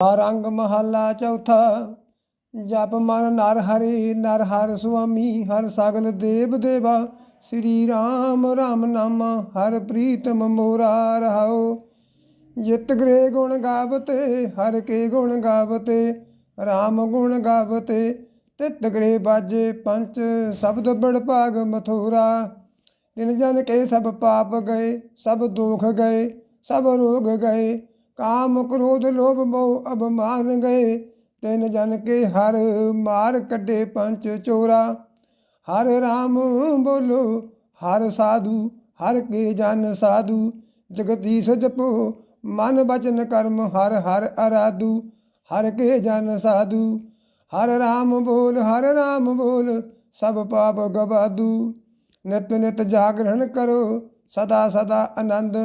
ਰੰਗ ਮਹੱਲਾ ਚੌਥਾ, ਜਪ ਮਨ ਨਰ ਹਰੀ, ਨਰ ਹਰ ਸੁਆਮੀ, ਹਰ ਸਗਲ ਦੇਵ ਦੇਵਾ, ਸ੍ਰੀ ਰਾਮ ਰਾਮ ਨਾਮ, ਹਰ ਪ੍ਰੀਤਮ ਮੋਰਾ ਰਹਾਓ ਜਿਤ ਗ੍ਰੇ ਗੁਣ ਗਾਵਤੇ, ਹਰ ਕੇ ਗੁਣ ਗਾਵਤੇ, ਰਾਮ ਗੁਣ ਗਾਵਤੇ, ਤਿਤ ਗ੍ਰੇ ਬਾਜੇ ਪੰਚ, ਸ਼ਬਦ ਬੜ ਭਾਗ ਮਥੁਰਾ। ਦਿਨ ਜਨ ਕੇ ਸਭ ਪਾਪ ਗਏ, ਸਭ ਦੁਖ ਗਏ, ਸਭ ਰੋਗ ਗਏ ਕਾਮ ਕ੍ਰੋਧ ਲੋਭ ਮੋਹ ਅਭਮਾਨ ਗਏ, ਤਿਨ ਜਨ ਕੇ ਹਰ ਮਾਰ ਕੱਢੇ ਪੰਚ ਚੋਰਾ। ਹਰ ਰਾਮ ਬੋਲੋ, ਹਰ ਸਾਧੂ, ਹਰ ਕੇ ਜਨ ਸਾਧੂ। ਜਗਦੀਸ਼ ਜਪੋ, ਮਨ ਬਚਨ ਕਰਮ ਹਰ ਹਰ ਅਰਾਧੂ। ਹਰ ਕੇ ਜਨ ਸਾਧੂ, ਹਰ ਰਾਮ ਬੋਲ, ਹਰ ਰਾਮ ਬੋਲ, ਸਭ ਪਾਪ ਗਵਾਦੂ ਨਿਤ ਨਿਤ ਜਾਗਰਣ ਕਰੋ, ਸਦਾ ਸਦਾ ਆਨੰਦ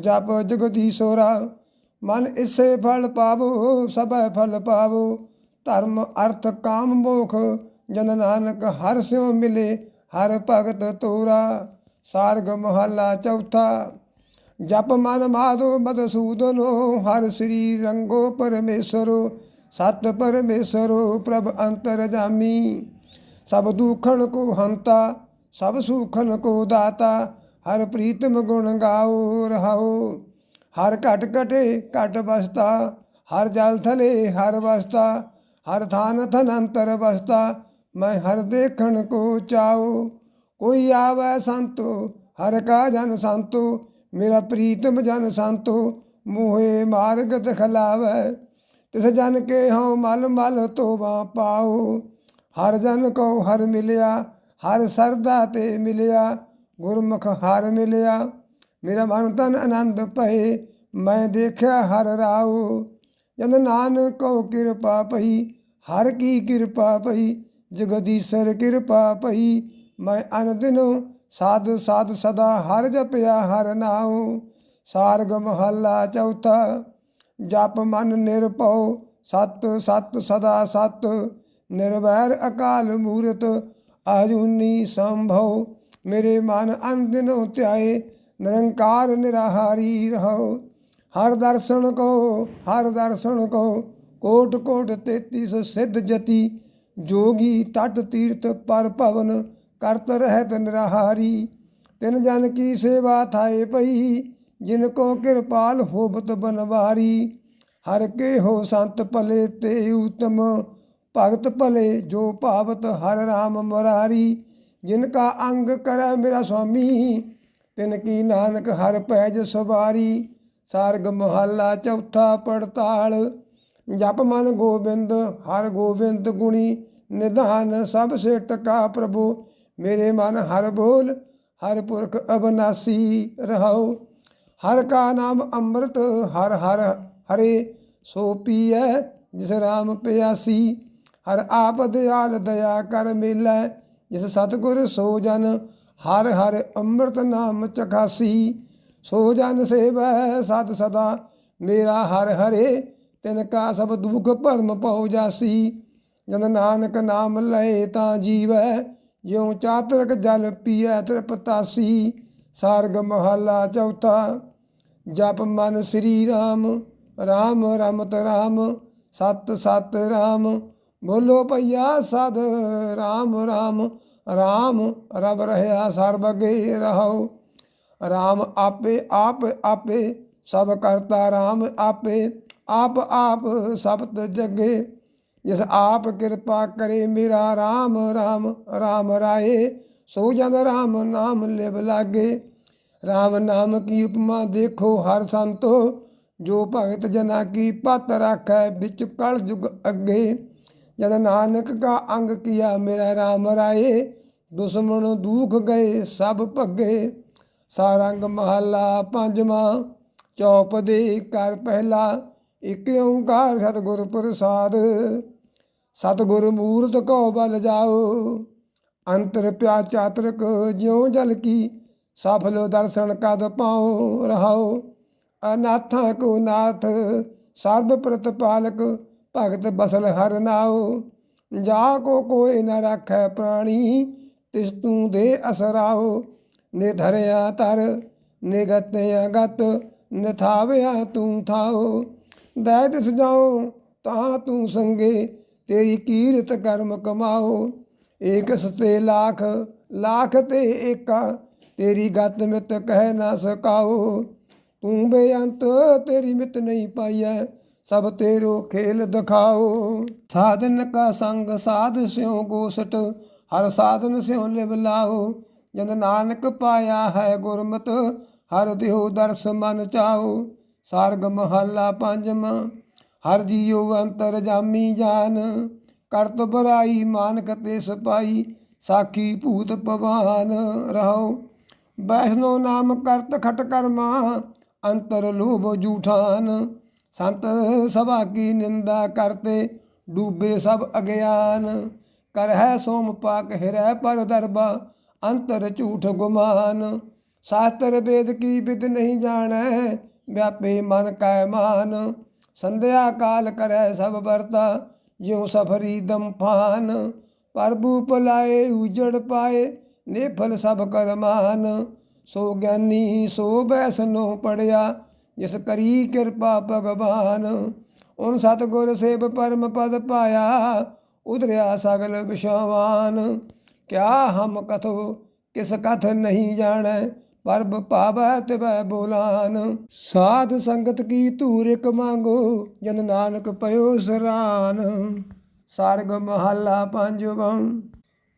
ਜਪ ਜਗਦੀਸ਼ੋਰਾ ਮਨ ਇਸੇ ਫਲ ਪਾਵੋ, ਸਭੈ ਫਲ ਪਾਵੋ। ਧਰਮ, ਅਰਥ, ਕਾਮ, ਮੋਖ, ਜਨ ਨਾਨਕ, ਹਰ ਸਿਉ ਮਿਲੇ, ਹਰ ਭਗਤ ਤੋਰਾ ਸਾਰਗ ਮਹੱਲਾ ਚੌਥਾ, ਜਪ ਮਨ ਮਾਧੋ ਮਦਸੂਦਨੋ ਹਰ ਸ੍ਰੀ ਰੰਗੋ ਪਰਮੇਸ਼ਰੋ, ਸਤ ਪਰਮੇਸ਼ਰੋ, ਪ੍ਰਭ ਅੰਤਰ ਜਾਮੀ। ਸਭ ਦੁਖਣ ਕੋ ਹੰਤਾ, ਸਭ ਸੁਖਨ ਕੋ ਦਾਤਾ। ਹਰ ਪ੍ਰੀਤਮ ਗੁਣ ਗਾਓ, ਰਹਾਓ। ਹਰ ਘਟ ਘਟੇ, ਘਟ ਬਸਤਾ ਹਰ ਜਲ ਥਲੇ, ਹਰ ਵਸਤਾ। ਹਰ ਥਾਨ ਥਨੰਤਰ ਵਸਤਾ। ਮੈਂ ਹਰ ਦੇਖਣ ਕੋ ਚਾਓ। ਕੋਈ ਆਵੈ ਸੰਤੋ, ਹਰ ਕਾ ਜਨ ਸੰਤੋ। ਮੇਰਾ ਪ੍ਰੀਤਮ ਜਨ ਸੰਤੋ, ਮੋਹੇ ਮਾਰਗ ਦਿਖਲਾਵੈ। ਤਿਸ ਜਨ ਕੇ ਹਉ ਮਲ ਮਲ ਤੋਬਾ ਪਾਓ। ਹਰ ਜਨ ਕੋ ਹਰ ਮਿਲਿਆ, ਹਰ ਸਰਦਾ ਤੇ ਮਿਲਿਆ। ਗੁਰਮੁਖ ਹਰ ਮਿਲਿਆ। ਮੇਰਾ ਮਨ ਤਨ ਆਨੰਦ ਪਏ ਮੈਂ ਦੇਖਿਆ ਹਰ ਰਾਉ। ਜਨ ਨਾਨਕ ਕੋ ਕਿਰਪਾ ਪਈ ਹਰ ਕੀ ਕਿਰਪਾ ਪਈ ਜਗਦੀਸ਼ਰ ਕਿਰਪਾ ਪਈ ਮੈਂ ਅਣਦਿਨੋ ਸਾਧ ਸਾਧ ਸਦਾ ਹਰ ਜਪਿਆ ਹਰ ਨਾਉ। ਸਾਰਗ ਮਹੱਲਾ ਚੌਥਾ, ਜਪ ਮਨ ਨਿਰਭਉ ਸਤ ਸਤ ਸਦਾ ਸਤ, ਨਿਰਵੈਰ ਅਕਾਲ ਮੂਰਤ, ਅਜੂਨੀ ਸੰਭਉ। ਮੇਰੇ ਮਨ ਅੰਦਨੋ ਧਿਆਏ ਨਿਰੰਕਾਰ ਨਿਰਾਹਾਰੀ ਰਹੋ। ਹਰ ਦਰਸ਼ਨ ਕੋ, ਹਰ ਦਰਸ਼ਨ ਕੋ, ਕੋਟ ਕੋਟ 33 ਸਿੱਧ ਜਤੀ। ਜੋਗੀ ਤਟ ਤੀਰਥ ਪਰ ਭਵਨ, ਕਰਤ ਰਹਿਤ ਨਿਰਾਹਾਰੀ। ਤਿਨ ਜਨ ਕੀ ਸੇਵਾ ਥਾਏ ਪਈ, ਜਿਨ ਕੋ ਕਿਰਪਾਲ ਹੋਬਤ ਬਨਵਾਰੀ। ਹਰ ਕੇ ਹੋ ਸੰਤ ਭਲੇ ਤੇ ਉਤਮ, ਭਗਤ ਭਲੇ ਜੋ ਭਾਵਤ ਹਰ ਰਾਮ ਮੁਰਾਰੀ। ਜਿਨ ਕਾ ਅੰਗ ਕਰੈ ਮੇਰਾ ਸੁਆਮੀ ਤਿਨ ਕੀ ਨਾਨਕ ਹਰ ਭੈਜ ਸਵਾਰੀ, ਸਾਰਗ ਮਹੱਲਾ ਚੌਥਾ ਪੜਤਾਲ। ਜਪ ਮਨ ਗੋਬਿੰਦ, ਹਰ ਗੋਬਿੰਦ ਗੁਣੀ, ਨਿਧਾਨ ਸਭ ਸੇ ਟਕਾ ਪ੍ਰਭੂ। ਮੇਰੇ ਮਨ ਹਰ ਬੋਲ, ਹਰ ਪੁਰਖ ਅਬਨਾਸੀ ਰਹਾਉ। ਹਰ ਕਾ ਨਾਮ ਅੰਮ੍ਰਿਤ, ਹਰ ਹਰ ਹਰੇ ਸੋ ਪੀਐ, ਜਿਸ ਰਾਮ ਪਿਆਸੀ। ਹਰ ਆਪ ਦਿਆਲ ਦਇਆ ਕਰ ਮਿਲੈ, ਜਿਸ ਸਤਗੁਰ ਸੋ ਜਨ ਹਰ ਹਰ ਅੰਮ੍ਰਿਤ ਨਾਮ ਚਖਾਸੀ ਸੋ ਜਨ ਸੇਵੈ ਸਤ ਸਦਾ। ਮੇਰਾ ਹਰ ਹਰੇ, ਤਿਨ ਕਾ ਸਭ ਦੁਖ ਭਰਮ ਪਉ ਜਾਸੀ। ਜਨ ਨਾਨਕ ਨਾਮ ਲਏ ਤਾਂ ਜੀਵੈ, ਜਿਉ ਚਾਤਰਕ ਜਲ ਪੀਐ ਤ੍ਰਿਪਤਾਸੀ। ਸਾਰਗ ਮਹੱਲਾ ਚੌਥਾ, ਜਪ ਮਨ ਸ੍ਰੀ ਰਾਮ। ਰਾਮ ਰਮਤ ਰਾਮ, ਸਤ ਸਤ ਰਾਮ। ਬੋਲੋ ਭਈਆ ਸਦ ਰਾਮ ਰਾਮ। ਰਾਮ ਰਬ ਰਹਿਆ ਸਰਬਗੇ ਰਹੋ ਰਾਮ ਆਪੇ ਆਪ ਆਪੇ ਸਭ ਕਰਤਾ ਰਾਮ ਆਪੇ ਆਪ ਆਪ ਸਬਤ ਜਗੇ ਜਿਸ ਆਪ ਕਿਰਪਾ ਕਰੇ ਮੇਰਾ ਰਾਮ ਰਾਮ ਰਾਮ ਰਾਏ ਸੋ ਜਨ ਰਾਮ ਨਾਮ ਲਿਵ ਲਾਗੇ ਰਾਮ ਨਾਮ ਕੀ ਉਪਮਾ ਦੇਖੋ ਹਰ ਸੰਤੋ ਜੋ ਭਗਤ ਜਨਾ ਕੀ ਪਤ ਰਾਖੈ ਵਿੱਚ ਕਲ ਜੁਗ ਅੱਗੇ ਜਦ ਨਾਨਕ ਕਾ ਅੰਗ ਕੀਆ ਮੇਰਾ ਰਾਮ ਰਾਏ, ਦੁਸ਼ਮਣ ਦੂਖ ਗਏ, ਸਭ ਭੱਗੇ। ਸਾਰੰਗ ਮਹੱਲਾ ਪੰਜਵਾਂ, ਚੌਪ ਦੇ ਕਰ ਪਹਿਲਾ, ਇਕ ਓੰਕਾਰ ਸਤਿਗੁਰ ਪ੍ਰਸਾਦ। ਸਤਿਗੁਰ ਮੂਰਤ ਕੋ ਬਲ ਜਾਓ, ਅੰਤਰ ਪਿਆ ਚਾਤਰਕ, ਜਿਉ ਜਲ ਕੀ, ਸਫਲ ਦਰਸ਼ਨ ਕਦ ਪਾਉ ਰਹਾਓ ਅਨਾਥਾਂ ਕੋ ਨਾਥ, ਸਰਬ ਪ੍ਰਤਪਾਲਕ ਭਗਤ ਬਸਲ ਹਰ ਨਾਉ। ਜਾ ਕੋ ਕੋਈ ਨ ਰਾਖੈ ਪ੍ਰਾਣੀ, ਤਿਸ ਤੂੰ ਦੇ ਅਸਰਾਓ ਨਿਧਰਿਆ ਤਰ ਨਿਗਤਿਆ ਗਤ ਨਿਥਾਵਿਆ ਤੂੰ ਥਾਓ ਦੈ ਤਿਸ ਤਾ ਤੂੰ ਸੰਗੇ, ਤੇਰੀ ਕੀਰਤ ਕਰਮ ਕਮਾਓ ਏਕ ਸਤੇ ਲੱਖ ਲੱਖ ਤੇ ਏਕਾ, ਤੇਰੀ ਗਤ ਮਿਤ ਕਹਿ ਨਾ ਸਕਾਓ ਤੂੰ ਬੇਅੰਤ, ਤੇਰੀ ਮਿਤ ਨਹੀਂ ਪਾਈਐ। ਸਭ ਤੇਰੋ ਖੇਲ ਦਿਖਾਓ। ਸਾਧਨ ਕਾ ਸੰਗ, ਸਾਧ ਸਿਉ ਗੋਸਟ, ਹਰ ਸਾਧਨ ਸਿਉ ਲਿਵ ਲਾਓ। ਜਨ ਨਾਨਕ ਪਾਇਆ ਹੈ ਗੁਰਮਤ, ਹਰ ਦਿਓ ਦਰਸ ਮਨ ਚਾਓ। ਸਾਰਗ ਮਹੱਲਾ ਪੰਜਵਾਂ ਹਰ ਜੀਉ ਅੰਤਰ ਜਾਮੀ ਜਾਨ। ਕਰਤ ਬਰਾਈ ਮਾਨਕ ਤੇ ਸਪਾਈ, ਸਾਖੀ ਭੂਤ ਪਵਾਨ ਰਹੋ ਵੈਸ਼ਨੋ ਨਾਮ ਕਰਤ ਖਟ ਕਰਮਾ, ਅੰਤਰ ਲੋਭ ਜੂਠਾਨ। ਸੰਤ ਸਭਾ ਕੀ ਨਿੰਦਾ ਕਰਤੇ, ਡੂਬੇ ਸਭ ਅਗਿਆਨ। ਕਰ ਹੈ ਸੋਮ ਪਾਕ, ਹਿਰੈ ਪਰ ਦਰਬਾ, ਅੰਤਰ ਝੂਠ ਗੁਮਾਨ। ਸ਼ਾਸਤਰ ਵੇਦ ਕੀ ਵਿਦ ਨਹੀਂ ਜਾਣੈ, ਵਿਆਪੇ ਮਨ ਕੈ ਮਾਨ। ਸੰਧਿਆ ਕਾਲ ਕਰੈ ਸਭ ਵਰਤਾ, ਜਿਉ ਸਫਰੀ ਦਮਫਾਨ ਪ੍ਰਭੂ ਭਲਾਏ ਉਜੜ ਪਾਏ, ਨੇਫਲ ਸਭ ਕਰਮਾਨ। ਸੋ ਗਿਆਨੀ, ਸੋ ਬੈਸਨੋ ਪੜਿਆ ਜਿਸ ਕਰੀ ਕਿਰਪਾ ਭਗਵਾਨ ਉਨ ਸਤਗੁਰ ਸੇਵ ਪਰਮ ਪਦ ਪਾਇਆ, ਉਧਰਿਆ ਸਗਲ ਵਿਸ਼ਵਾਨ ਕਿਆ ਹਮ ਕਥੋ, ਕਿਸ ਕਥ ਨਹੀਂ ਜਾਣੈ, ਪਰਬ ਪਾਵੈ ਤਿਵੈ ਬੋਲਾਨ। ਸਾਧ ਸੰਗਤ ਕੀ ਧੂਰ ਇਕ ਮੰਗੋ ਜਨ ਨਾਨਕ ਪਇਓ ਸਰਾਨ। ਸਰਗ ਮਹੱਲਾ ਪੰਜਵਾਂ,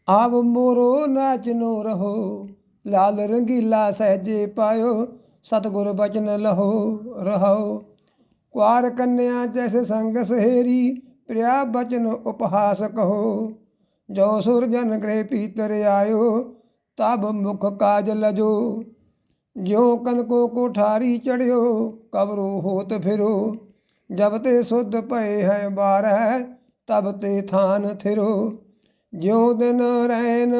ਆਵ ਮੋਰੋ ਨਾਚਨੋ ਰਹੋ, ਲਾਲ ਰੰਗੀਲਾ ਸਹਜੇ ਪਾਇਓ ਸਤਗੁਰ ਬਚਨ ਲਹੋ ਰਹੋ ਕੁਆਰ ਕੰਨਿਆ ਜੈਸੇ ਸੰਗ ਸਹੇਰੀ, ਪ੍ਰਿਆ ਬਚਨ ਉਪਹਾਸ ਕਹੋ। ਜੋ ਸੁਰਜਨ ਗ੍ਰਹਿ ਪੀਤਰ ਆਇਓ, ਤਬ ਮੁਖ ਕਾਜ ਲਜੋ। ਜਿਉ ਕਨਕੋ ਕੋਠਾਰੀ ਚੜਿਓ, ਕਬਰੋ ਹੋਤ ਫਿਰੋ। ਜਬ ਤੇ ਸੁਧ ਭਏ ਹੈ ਬਾਰੈ ਤਬ ਤੇ ਥਾਨ ਥਿਰੋ। ਜਿਉ ਦਿਨ ਰੈਨ,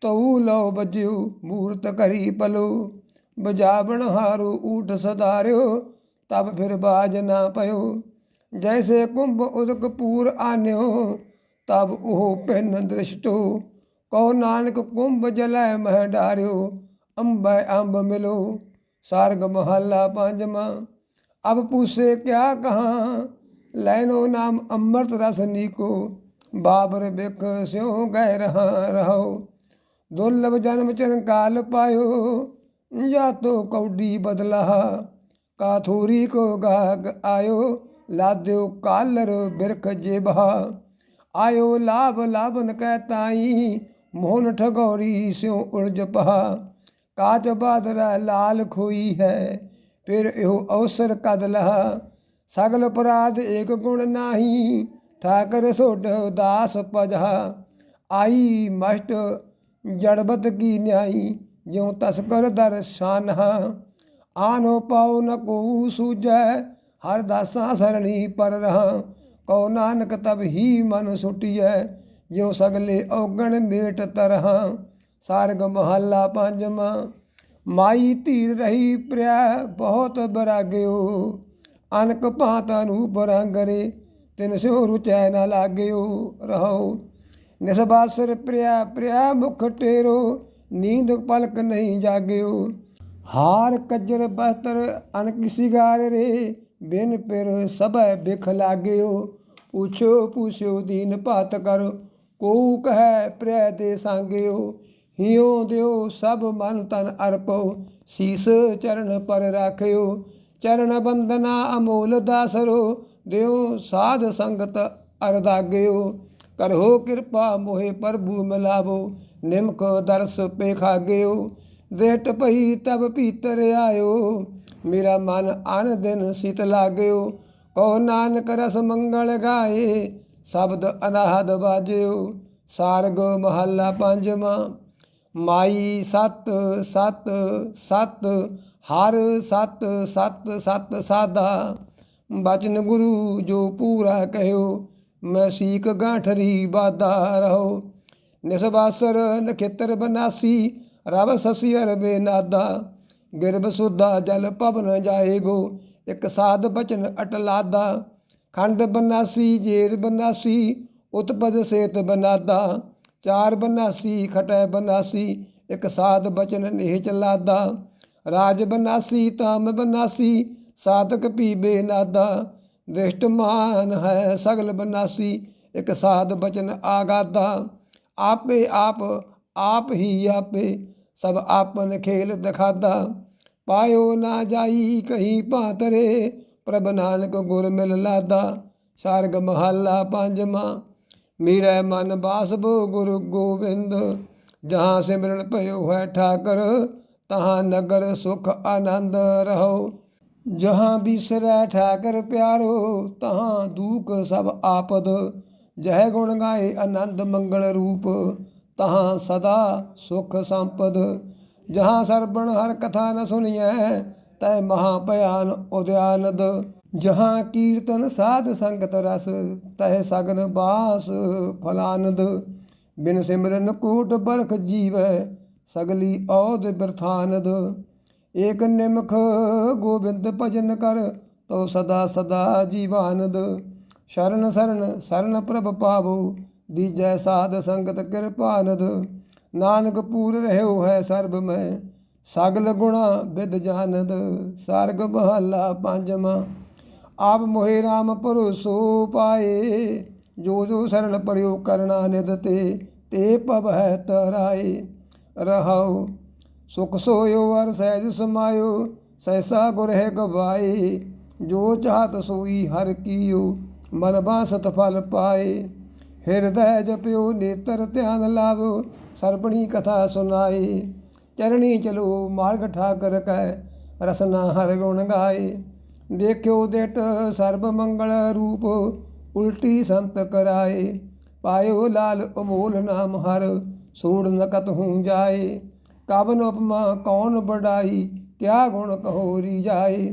ਤਉ ਲਉ ਬਜਿਓ, ਮੂਰਤ ਕਰੀ ਪਲੋ। ਬਜਾਵਣ ਹਾਰੂ ਊਠ ਸਦਾਰਿਓ ਤਬ ਫਿਰ ਬਾਜ ਨਾ ਪਇਓ। ਜੈਸੇ ਕੁੰਭ ਉਦਕ ਪੂਰ ਆਨਿਓ, ਤਬ ਉਹ ਪਿੰਨ ਦ੍ਰਿਸ਼ਟੋ। ਕਹੋ ਨਾਨਕ ਕੁੰਭ ਜਲੈ ਮਹਿ ਡਾਰਿਓ, ਅੰਬੈ ਅੰਬ ਮਿਲੋ। ਸਾਰਗ ਮਹੱਲਾ ਪੰਜਵਾਂ, ਅਬ ਪੂਸੇ ਕਿਆ ਕਹਾਂ? ਲੈਨੋ ਨਾਮ ਅੰਮ੍ਰਿਤ ਰਸ ਨੀਕੋ, ਬਾਬਰ ਬਿਖ ਸਿਉ ਗਏ ਰਹਾ ਰਹੋ ਦੁਰਲਭ ਜਨਮ ਚਰਨ ਕਾਲ ਪਾਇਓ ਜਾਂ ਤੋ ਕੌਡੀ ਬਦਲਾ। ਕਾਥੂਰੀ ਕੋ ਗਾਗ ਆਇਓ ਲਾਦਿਓ ਕਾਲਰ ਬਿਰਖ ਜੇਬਹਾ ਆਇਓ ਲਾਭ ਲਾਭਨ ਕਹਿ ਤਾਈ, ਮੋਹਨ ਠਗੌਰੀ ਸਿਉ ਉਲਝ ਪਹਾ। ਕਾਜ ਬਾਦਰਾ ਲਾਲ ਖੋਈ ਹੈ, ਫਿਰ ਇਹੋ ਅਵਸਰ ਕਦ ਲਹਾ। ਸਗਲ ਅਪਰਾਧ ਏਕ ਗੁਣ ਨਾਹੀ, ਠਾਕਰ ਸੋਢ ਉਦਾਸ ਪਜਹਾ ਆਈ ਮਸਟ ਜੜਬਤ ਕੀ ਨਿਆਈ ਜਿਉ ਤਸਕਰ ਦਰਸ਼ਾਨਹਾ ਆਨੋ ਪਾਉ ਨ ਕੋ ਸੂਜੈ ਹਰ ਦਾਸਾਂ ਸਰਣੀ ਪਰ ਰਹਾ। ਕਉ ਨਾਨਕ ਤਬ ਹੀ ਮਨ ਸੁਟਿਐ, ਜਿਉ ਸਗਲੇ ਔਗਣ ਮੇਟ ਤਰਹਾ। ਸਾਰਗ ਮਹੱਲਾ ਪੰਜਵਾਂ ਮਾਈ ਧੀਰ ਰਹੀ ਪ੍ਰਿਆ ਬਹੁਤ ਬਰਾਗਿਓ। ਅਨਕ ਭਾਂਤ ਅਨੂਪ ਰੰਗਰੇ ਤਿਨ ਸਿਉ ਰੁਚੈ ਨ ਲਾਗਿਓ। ਰਹੋ ਨਿਸਬਾਸਰ ਪ੍ਰਿਆ ਪ੍ਰਿਆ ਮੁਖ ਟੇਰੋ ਨੀਂਦ ਪਲਕ ਨਹੀਂ ਜਾਗਿਓ। ਹਾਰ ਕੱਜਰ ਬਸਤਰ ਅਨਕ ਸਿਗਾਰ ਰੇ, ਬਿਨ ਪਿਰ ਸਭੈ ਬਿਖ ਲਾਗਿਓ। ਪੁੱਛੋ ਪੁੱਛੋ ਦੀਨ ਭਾਤ ਕਰ ਕੋ ਕਹੈ ਪ੍ਰਿਆ ਦੇ ਸੰਗਿਓ। ਹਿਉ ਦਿਓ ਸਭ ਮਨ ਤਨ ਅਰਪੋ, ਸੀਸ ਚਰਨ ਪਰ ਰਾਖਿਓ। ਚਰਨ ਬੰਦਨਾ ਅਮੋਲ ਦਾਸਰੋ, ਦਿਓ ਸਾਧ ਸੰਗਤ ਅਰਦਾਗਿਓ ਕਰੋ ਕਿਰਪਾ ਮੋਹਿ ਪ੍ਰਭੂ ਮਿਲਾਵੋ। ਨਿਮਕ ਦਰਸ ਪੇਖਾਗਿਓ ਦੇਟ ਭਈ ਤਬ ਭੀਤਰ ਆਇਓ। ਮੇਰਾ ਮਨ ਅਨ ਦਿਨ ਸਿਤ ਲਾਗਿਓ ਕੋ ਨਾਨਕ ਰਸ ਮੰਗਲ ਗਾਏ, ਸ਼ਬਦ ਅਨਾਹਦ ਬਾਜਿਓ। ਸਾਰਗ ਮਹੱਲਾ ਪੰਜਵਾਂ, ਮਾਈ ਸਤ ਸਤ ਸਤ, ਹਰ ਸਤ ਸਤ ਸਤ ਸਾਦਾ। ਬਚਨ ਗੁਰੂ ਜੋ ਪੂਰਾ ਕਹਿਓ, ਮੈਂ ਸੀਕ ਗਾਂਠਰੀ ਬਾਦਾ ਰਹੋ। ਨਿਸਬਾਸਰ ਨਖੇਤਰ ਬਨਾਸੀ, ਰਵ ਸਸੀ ਅਰਬੇ ਨਾਦਾ। ਗਿਰਬ ਸੁਦਾ ਜਲ ਪਵਨ ਜਾਏਗੋ, ਇੱਕ ਸਾਧ ਬਚਨ ਅਟਲਾਦਾ ਖੰਡ ਬਨਾਸੀ, ਜੇਰ ਬਨਾਸੀ, ਉਤਪਦ ਸੇਤ ਬਨਾਦਾ। ਚਾਰ ਬਨਾਸੀ, ਖਟੈ ਬਨਾਸੀ, ਇੱਕ ਸਾਧ ਬਚਨ ਨੇਹ ਚਲਾਦਾ ਰਾਜ ਬਨਾਸੀ ਤਾਮ ਬਨਾਸੀ ਸਾਤਕ ਪੀਬੇ ਨਾਦਾ। ਦ੍ਰਿਸ਼ਟਮਾਨ ਹੈ ਸਗਲ ਬਨਾਸੀ, ਇੱਕ ਸਾਧ ਬਚਨ ਆਗਾਦਾ। ਆਪੇ ਆਪ ਆਪ ਹੀ ਆਪੇ ਸਭ ਆਪਨ ਖੇਲ ਦਿਖਾਦਾ। ਪਾਇਓ ਨਾ ਜਾਈ ਕਹੀਂ ਭਾਤਰੇ, ਪ੍ਰਭ ਨਾਨਕ ਗੁਰ ਮਿਲ ਲਾਦਾ। ਸਾਰਗ ਮਹੱਲਾ ਪੰਜਵਾਂ, ਮੇਰਾ ਮਨ ਬਾਸਬੋ ਗੁਰੂ ਗੋਬਿੰਦ ਜਹਾਂ ਸਿਮਰਨ ਭਇਓ ਹੈ ਠਾਕਰ, ਤਹਾਂ ਨਗਰ ਸੁਖ ਆਨੰਦ ਰਹੋ। ਜਹਾਂ ਬਿਸਰੈ ਠਾਕਰ ਪਿਆਰੋ, ਤਹਾਂ ਦੂਖ ਸਭ ਆਪਦ। ਜਹ ਗੁਣ ਗਾਏ ਆਨੰਦ ਮੰਗਲ ਰੂਪ, ਤਹਾਂ ਸਦਾ ਸੁਖ ਸੰਪਦ। ਜਹਾਂ ਸਰਬਣ ਹਰ ਕਥਾ ਨ ਸੁਣੀਐ, ਤੈ ਮਹਾ ਭਿਆਨ ਉਦਿਆਨਦ। ਜਹਾਂ ਕੀਰਤਨ ਸਾਧ ਸੰਗਤ ਰਸ, ਤਹਿ ਸਗਨ ਬਾਸ ਫਲਾਨਦ। ਬਿਨ ਸਿਮਰਨ ਕੋਟ ਬਰਖ ਜੀਵੈ, ਸਗਲੀ ਔਦ ਬਿਰਥਾਨਦ। ਏਕ ਨਿਮਖ ਗੋਬਿੰਦ ਭਜਨ ਕਰ ਤੋ ਸਦਾ ਸਦਾ ਜੀਵਾਨੰਦ। ਸ਼ਰਨ ਸਰਨ, ਸ਼ਰਨ ਪ੍ਰਭ ਪਾਵੋ ਦੀਜੈ ਸਾਧ ਸੰਗਤ ਕਿਰਪਾਨਦ ਨਾਨਕ ਪੂਰ ਰਹਿਓ ਹੈ ਸਰਬ ਮੈਂ, ਸਗਲ ਗੁਣਾ ਵਿਦ ਜਾਨਦ। ਸਰਗ ਮਹੱਲਾ ਪੰਜਵਾਂ, ਆਪ ਮੋਹਿ ਰਾਮ ਭਰੋਸੋ ਪਾਏ। ਜੋ ਜੋ ਸਰਣ ਪਰਿਓ ਕਰਨਾ ਨਿਦ ਤੇ ਤੇ ਪਵ ਹੈ ਤਰਾਏ। ਰਹਾਉ ਸੁਖ ਸੋਇਓ ਅਰ ਸਹਿਜ ਸਮਾਇਓ ਸੈਸਾ ਗੁਰ ਹੈ ਗਵਾਏ। ਜੋ ਚਾਹਤ ਸੋਈ ਹਰ ਕੀਓ ਮਨ ਬਾਸਤ ਫਲ ਪਾਏ। ਹਿਰਦੈ ਜਪਿਓ ਨੇਤਰ ਧਿਆਨ ਲਾਵੋ, ਸਰਬਣੀ ਕਥਾ ਸੁਨਾਏ ਚਰਣੀ ਚਲੋ ਮਾਰਗ ਠਾਕਰ ਕੈ, ਰਸਨਾ ਹਰ ਗੁਣ ਗਾਏ। ਦੇਖਿਓ ਦੇਟ ਸਰਬ ਮੰਗਲ ਰੂਪ, ਉਲਟੀ ਸੰਤ ਕਰਾਏ। ਪਾਇਓ ਲਾਲ ਅਮੋਲ ਨਾਮ ਹਰ, ਸੂੜ ਨਕਤ ਹੂੰ ਜਾਏ। ਕਵਨ ਉਪਮਾ ਕੌਣ ਬੜਾਈ ਕਿਆ ਗੁਣ ਕਹੋਰੀ ਜਾਏ।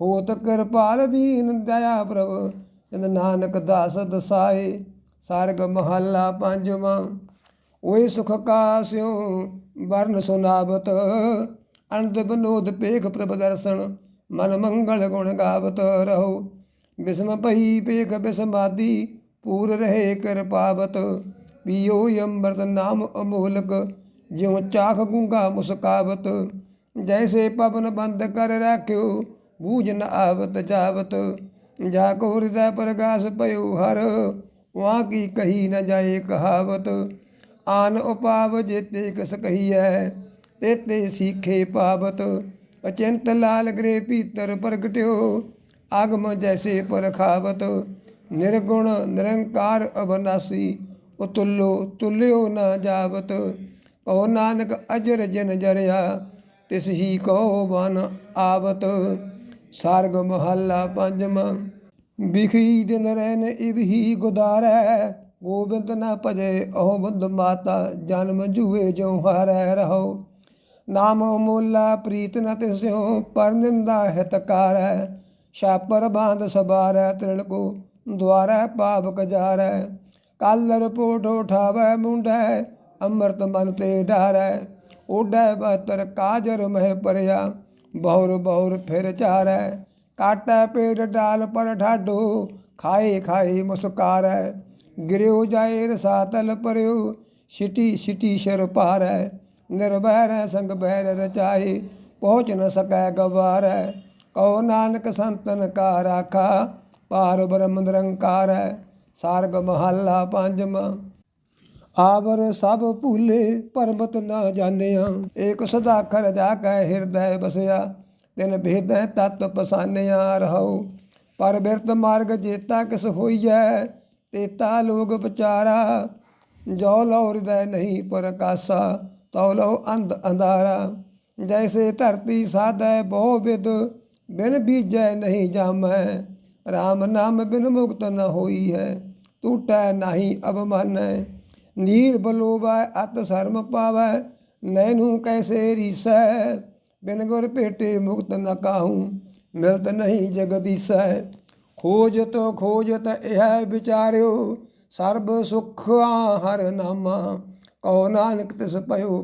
ਹੋਤ ਕਿਰਪਾਲ ਦੀਨ ਦਇਆ ਪ੍ਰਭ ਜਨ ਨਾਨਕ ਦਾਸ ਦਸਾਏ ਸਰਗ ਮਹੱਲਾ ਪੰਜਵਾਂ। ਓਏ ਸੁਖ ਕਾਸਿਓ ਵਰਨ ਸੁਨਾਵਤ। ਅਨੰਦ ਬਨੋਦ ਪੇਖ ਪ੍ਰਭ ਦਰਸ਼ਨ, ਮਨ ਮੰਗਲ ਗੁਣ ਗਾਵਤ ਰਹੋ। ਬਿਸਮ ਪਈ ਪੇਖ ਬਿਸਮਾਦੀ, ਪੂਰ ਰਹੇ ਕਿਰਪਾਵਤ ਪੀਓ ਅੰਮ੍ਰਿਤ ਨਾਮ ਅਮੋਲਕ, ਜਿਉ ਚਾਖ ਗੁੰਗਾ ਮੁਸਕਾਵਤ। ਜੈਸੇ ਪਵਨ ਬੰਦ ਕਰ ਰਾਖਿਓ, ਬੂਝ ਨ ਆਵਤ ਜਾਵਤ। ਜਾ ਕੋ ਹਿਰਦੈ ਪ੍ਰਗਾਸ ਪਇਓ ਹਰ ਵਾਂ ਕੀ ਕਹੀ ਨ ਜਾਏ ਕਹਾਵਤ। ਆਨ ਉਪਾਵ ਜੇਤੇ ਕਿਸ ਕਹੀਐ, ਤੇਤੇ ਸੀਖੇ ਪਾਵਤ। ਅਚਿੰਤ ਲਾਲ ਗ੍ਰੇ ਪੀਤਰ ਪ੍ਰਗਟਿਓ, ਆਗਮ ਜੈਸੇ ਪਰਖਾਵਤ। ਨਿਰਗੁਣ ਨਿਰੰਕਾਰ ਅਬਨਾਸੀ, ਉਤੁੱਲੋ ਤੁਲਿਓ ਨਾ ਜਾਵਤ। ਕਹੋ ਨਾਨਕ ਅਜਰ ਜਨ ਜਰਿਆ, ਤਿਸ ਹੀ ਕਹੋ ਬਨ ਆਵਤ। ਸਰਗ ਮਹੱਲਾ ਪੰਜਵਾਂ ਬਿਖੀ ਦਿਨ ਰਹਿਨ ਇਬਹੀ ਗੁਦਾਰੈ, ਗੋਬਿੰਦ ਨਾ ਭਜੇ ਉਹ ਬੰਦ ਮਾਤਾ, ਜਨਮ ਜੂਏ ਜੋ ਹਾਰੈ ਰਹੋ। ਨਾਮ ਮੋਲਾ ਪ੍ਰੀਤ ਨ ਤਿਸਿਓ ਪਰ ਨਿੰਦਾ ਹਿਤਕਾਰੈ ਛਾਪਰ ਬਾਂਧ ਸਬਾਰੈ ਤ੍ਰਿਲ ਕੋ, ਦੁਆਰੈ ਪਾਪ ਕਜਾਰੈ ਕਲ ਰਿਪੋਰਟ ਉਠਾਵੈ ਮੁੰਡੈ, ਅੰਮ੍ਰਿਤ ਮਨ ਤੇ ਡਾਰੈ। ਓਡੈ ਬਤਰ ਕਾਜਰ ਮਹਿ ਪਰਿਆ। ਬਹੁਰ ਬਹੁਰ ਫਿਰ ਚਾਰੈ। ਕਾਟੈ ਪੇਟ ਡਾਲ ਪਰ ਠਾਡੋ, ਖਾਏ ਖਾਏ ਮੁਸਕਾਰੈ। ਗਿਰਿਓ ਜਾਏ ਰਸਾਤਲ ਪਰਿਓ, ਛਿਟੀ ਛਿਟੀ ਸ਼ਰ ਪਾਰੈ ਨਿਰਭੈ ਸੰਗ ਬਹਿਰ ਰਚਾਏ, ਪਹੁੰਚ ਨ ਸਕੈ ਗਵਾਰੈ। ਕਹੋ ਨਾਨਕ ਸੰਤਨ ਕਾ ਰਾਖਾ ਪਾਰ ਬ੍ਰਹਮ ਨਿਰੰਕਾਰੈ ਸਾਰਗ ਮਹੱਲਾ ਪੰਜਵਾਂ ਆਵਰ ਸਭ ਭੂਲੇ, ਪਰਬਤ ਨਾ ਜਾਣਿਆ। ਏਕ ਸਦਾਖਰ ਜਾ ਕੈ ਹਿਰਦੈ ਬਸਿਆ ਤਿਨ ਭੇਦੈ ਤਤ ਪਸਾਨਿਆ ਰਹੋ ਪਰ ਬਿਰਤ ਮਾਰਗ ਜੇਤਾ ਕਿਸ ਹੋਈਐ, ਤੇਤਾ ਲੋਗ ਵਿਚਾਰਾ। ਜੋ ਲੋ ਹਿਰਦੈ ਨਹੀਂ ਪ੍ਰਕਾਸ਼ਾ, ਤਉ ਲੋ ਅੰਧ ਅੰਧਾਰਾ। ਜੈਸੇ ਧਰਤੀ ਸਾਧੈ ਬਹੁ ਵਿਦ ਬਿਨ ਬੀਜੈ ਨਹੀਂ ਜਾਮੈ। RAM ਨਾਮ ਬਿਨ ਮੁਕਤ ਨ ਹੋਈ ਹੈ ਟੂਟੈ ਨਹੀਂ ਅਬਮਾਨੈ ਨੀਰ ਬਲੋਬੈ ਅਤ ਸ਼ਰਮ ਪਾਵੈ, ਨੈਨੂ ਕੈਸੇ ਰੀਸੈ? ਬਿਨ ਗੁਰ ਭੇਟੇ ਮੁਕਤ ਨ ਕਾਹੂ, ਮਿਲਤ ਨਹੀਂ ਜਗਦੀਸੈ ਖੋਜਤ ਖੋਜਤ ਇਹ ਵਿਚਾਰਿਓ, ਸਰਬ ਸੁਖ ਹਰ ਨਾਮਾ, ਕਉ ਨਾਨਕ ਤਿਸ ਪਇਓ